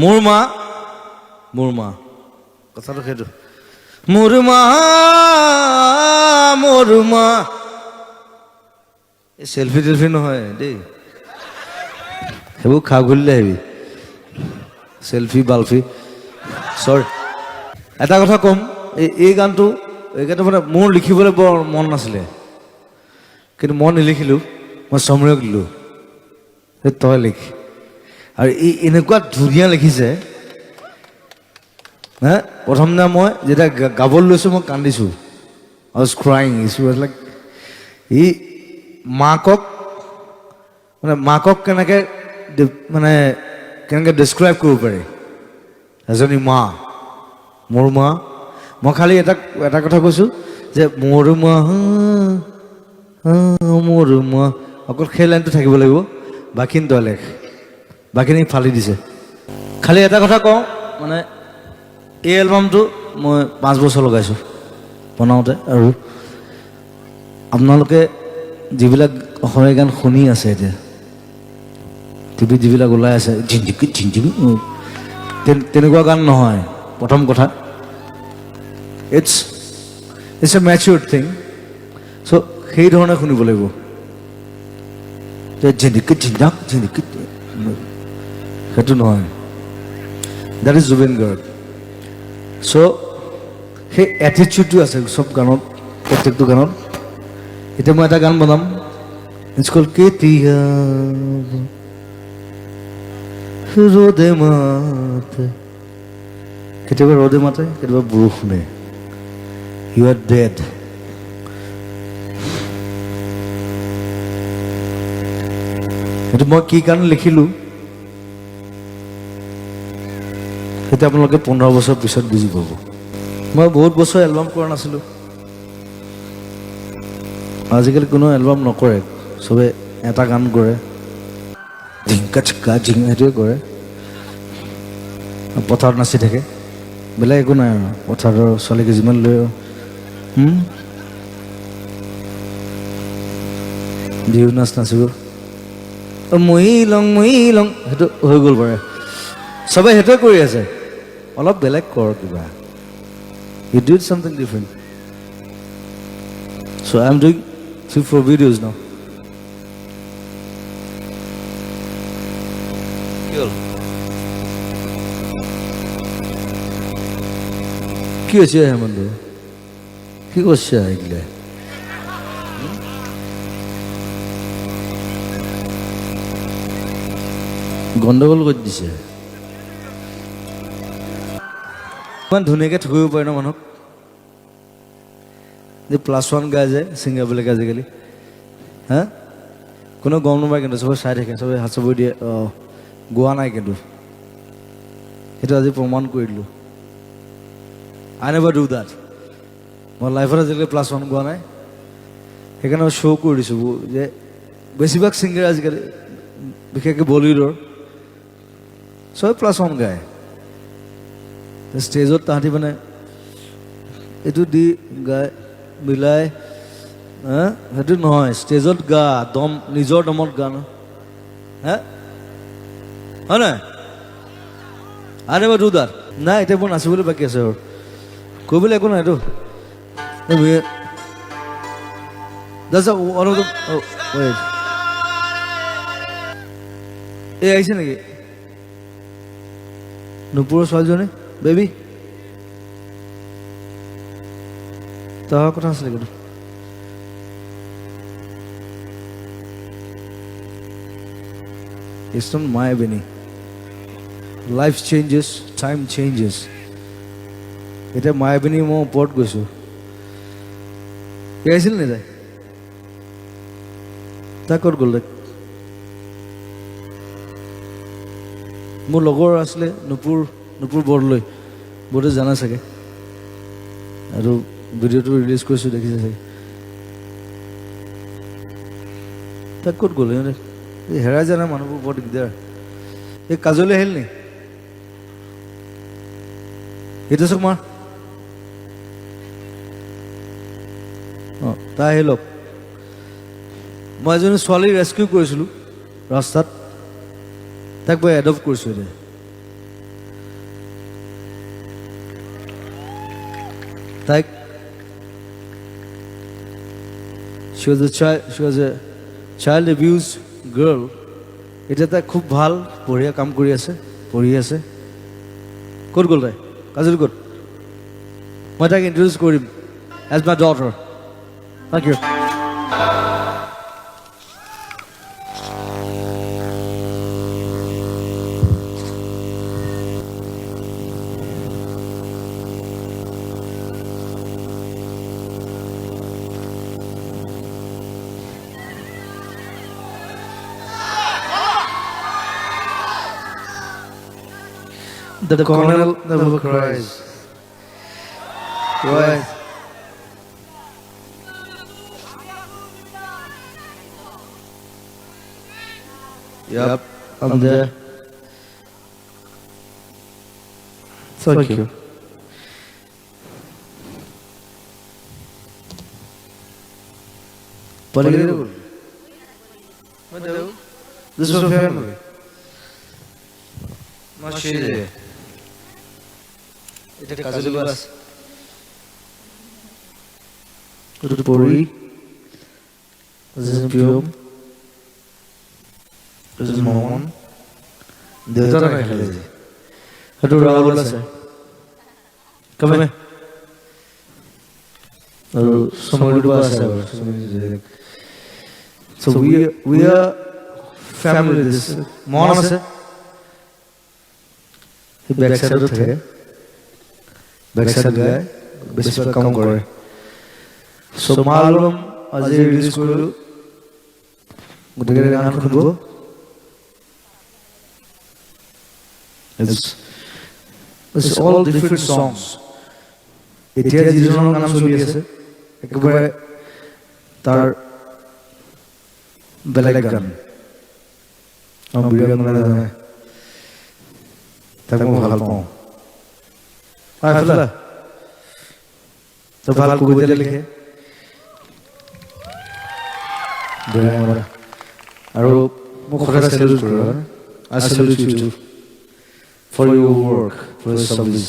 মোৰ মা মোৰ মা কথাটো সেইটো। মোৰ মা মোৰ মা এই চেলফি টেলফি নহয় দেই। সেইবোৰ খা খুলিলে আহিবি। চেলফি বালফি চৰি এটা কথা ক'ম এই এই গানটো এই গানটো মানে মোৰ লিখিবলৈ বৰ মন নাছিলে। কিন্তু মই নিলিখিলোঁ মই চমৰক দিলোঁ। এই তই লিখ। আৰু এই এনেকুৱা ধুনীয়া লিখিছে। হে, প্ৰথম দিনা মই যেতিয়া গাবলৈ লৈছোঁ, মই কান্দিছোঁ। I was crying is like ই মাকক মানে মাকক কেনেকৈ মানে কেনেকৈ ডেছক্ৰাইব কৰিব পাৰি? এজনী মা, মোৰ মা, মই খালি এটা এটা কথা কৈছোঁ যে মোৰ মা মোৰ মা, অকল সেই লাইনটো থাকিব লাগিব বাকীখিনি তই লেখ। বাকীখিনি ফালি দিছে। খালি এটা কথা কওঁ মানে এই এলবামটো মই পাঁচ বছৰ লগাইছোঁ বনাওঁতে আৰু আপোনালোকে যিবিলাক অসমীয়া গান শুনি আছে এতিয়া টিভিত যিবিলাক ওলাই আছে উম, তেন- তেনেকুৱা গান নহয় প্ৰথম কথা। It's it's a matured thing so' সেই ধৰণে শুনিব লাগিব। ঝিঞ্জাক ঝিঞ্জিকি সেইটো নহয়। দেট ইজ জুবিন গাৰ্গ চ' সেই এটিটিউডটো আছে চব গানত, প্ৰত্যেকটো গানত। এতিয়া মই এটা গান বনাম। ইটছ কল কেতিয়া ৰ'দে মাতে। কেতিয়াবা ৰ'দে মাতে, কেতিয়াবা বৰষুণে ইউ আৰ ডেড সেইটো মই কি কাৰণে লিখিলোঁ? সেইটো আপোনালোকে পোন্ধৰ বছৰ পিছত বুজি পাব। মই বহুত বছৰ এলবাম কৰা নাছিলোঁ। আজিকালি কোনো এলবাম নকৰে, চবে এটা গান কৰে। ঝিংকা চিক্কা ঝিং সেইটোৱে কৰে। পথাৰত নাচি থাকে। বেলেগ একো নাই আৰু, পথাৰৰ ছোৱালীকে যিমান লৈ? বিহু নাচ নাচিব। মই লং মই লং সেইটো হৈ গ'ল পাৰে। চবে সেইটোৱে কৰি আছে। অলপ বেলেগ কৰ কিবা। You do it something different so' I am doing three four videos now কি কি হৈছে হেমন্ত কি করছে এগুলো গণ্ডগোল কৰি দিছে। ইমান ধুনীয়াকৈ থকিব পাৰে ন মানুহক? যে প্লাছ ওৱান গাই যায় ছিংগাৰবিলাকে আজিকালি। হা? কোনো গম নাপায় কিন্তু, চবে চাই থাকে, চবে হাত চবই দিয়ে, অঁ, গোৱা নাই কিন্তু। সেইটো আজি প্ৰমাণ কৰি দিলোঁ। আই নেভাৰ ডু দেট মই লাইফত আজিলৈকে প্লাছ ওৱান গোৱা নাই। সেইকাৰণে মই শ্ব' কৰি দিছোঁ যে বেছিভাগ ছিংগাৰ আজিকালি, বিশেষকৈ বলিউডৰ, চবে প্লাছ ওৱান গায়। ষ্টেজত তাহাঁতি মানে এইটো দি গায় মিলাই সেইটো নহয় ষ্টেজত গা দম নিজৰ দমত গা ন। হা? হয় নাই? নেভাৰ ডু দেট নাই এতিয়া মোৰ নাচিবলৈ বাকী আছে আৰু কৰিবলৈ একো নাইতো. Oh, wait. এই আহিছে নেকি? নুপুৰৰ ছোৱালীজনী? বেবী? তাৰ কথা আছিলে কিন্তু It's not my Benny. Life changes, time changes. এতিয়া মায়াবিনী মই ওপৰত গৈছোঁ আহিছিল নে তাই? তাই ক'ত গ'ল তাই মোৰ লগৰ আছিলে নুপুৰ নুপুৰ বৰদলৈ। বহুতে জানা চাগে। আৰু ভিডিঅ'টো ৰিলিজ কৰিছোঁ, দেখিছে চাগে। তাই ক'ত গ'ল সিহঁতে? এই হেৰাই জানা মানুহবোৰ বৰ দিগদাৰ। এই কাজলৈ আহিল নি? এইটো চাওক মাৰ অঁ, তাই আহি লওক। মই এজনী ছোৱালী ৰেস্কিউ কৰিছিলোঁ, ৰাস্তাত। তাক মই এডপ্ট কৰিছোঁ এতিয়া। She was a child, she was a child abuse girl. তাই খুব ভালো বঢ়িয়া কাম কৰি আছে পঢ়ি আছে ক'ত গ'ল তাই কাজল ক'ত মই তাইক introduce Karim as my daughter thank you the, the colonel never cries. Why? Yep, I'm, there. Thank, Thank you. you. Polyrable. This is your family. Not. এটা কাজলি বাস। পড়ি is Mohan. দেউতা না খেলে যে সেইটো ৰাহুল আছে। কমে আৰু সমৰিটো আছে so we we are family this মন আছে। সাইডত থাকে। বেক সাইড গায় বেছিভাগ কাম কৰে চ' মা এলবাম আজি ৰিলিজ কৰিলোঁ গোটেইকেইটা গান শুনিব It's, it's all different songs. এতিয়া যিজনৰ গান চলি আছে একেবাৰে তাৰ বেলেগ গান বিৰাট মানে তাক মই ভালো পাওঁ হয় ফালা তই ভালো কবিতা লিখে। আৰু মোক সদায় চেলিউট কৰোঁ I salute you for your work for your service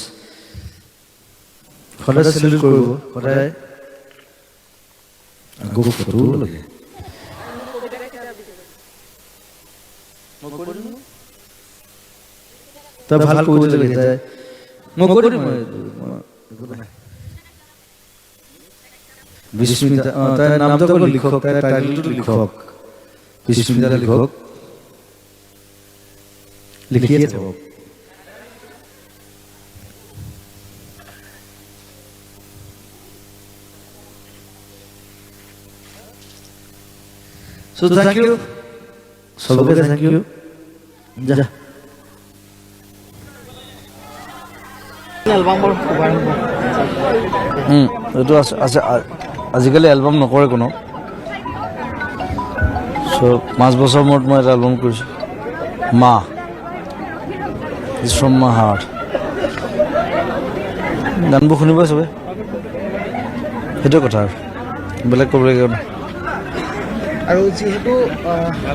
সদায় চেলিউট কৰিব সদায় আকৌ ফটোও লাগে তই ভালো কবিতা লিখে নাই। বিস্মিতা তাইৰ নামটো অকল লিখক তাইৰ টাইটেলটো লিখক। বিস্মিতা লিখক। লিখিয়ে So thank you. সবকে থ্যাংক ইউ যা। এইটো আছে আছে আজিকালি এলবাম নকৰে কোনো। চ' পাঁচ বছৰ মূৰত মই এটা এলবাম কৰিছোঁ। মা। ইজ ফ্ৰম মাই হাৰ্ট গানবোৰ শুনিব চবে। সেইটোৱে কথা আৰু। বেলেগ ক'বলগীয়া নাই আৰু যিহেতু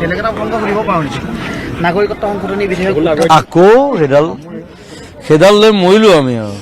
বেলেগ এটা প্ৰসংগ সুধিব পাৰোঁ নেকি? নাগৰিকত্ব সংশোধনী বিধেয়ক আকৌ সেইডাল সেইডাল লৈ মৰিলোঁ আমি আৰু